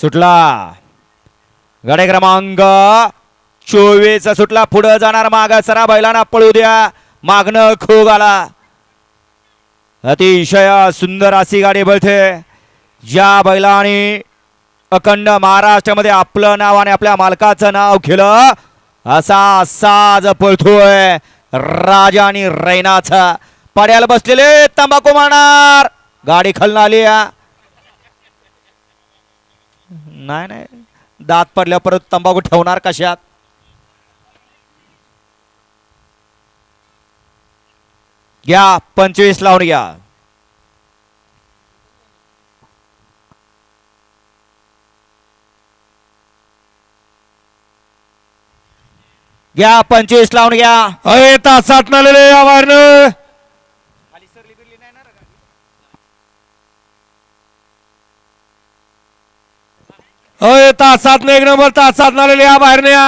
सुटला. गाडी क्रमांक चोवीस. सुटला. पुढे जाणार माग. सरा बैलांना पळू द्या. मागणं खूप आला. अतिशय सुंदर अशी गाडी बळते ज्या बैलाने अखंड महाराष्ट्रामध्ये आपलं नाव आणि आपल्या मालकाचं नाव केलं असा साज पळतोय राजा आणि रैनाचा. पड्याला बसलेले तंबाखू मारणार. गाडी खालून आली आहे. नाही नाही. दात पडल्या परत तंबाखू ठेवणार कशात? घ्या पंचवीस लावून घ्या. घ्या पंचवीस लावून घ्या. अय तासात नालेले आवारनं अय तासात एक नंबर तासात नालेले या बाहेर या.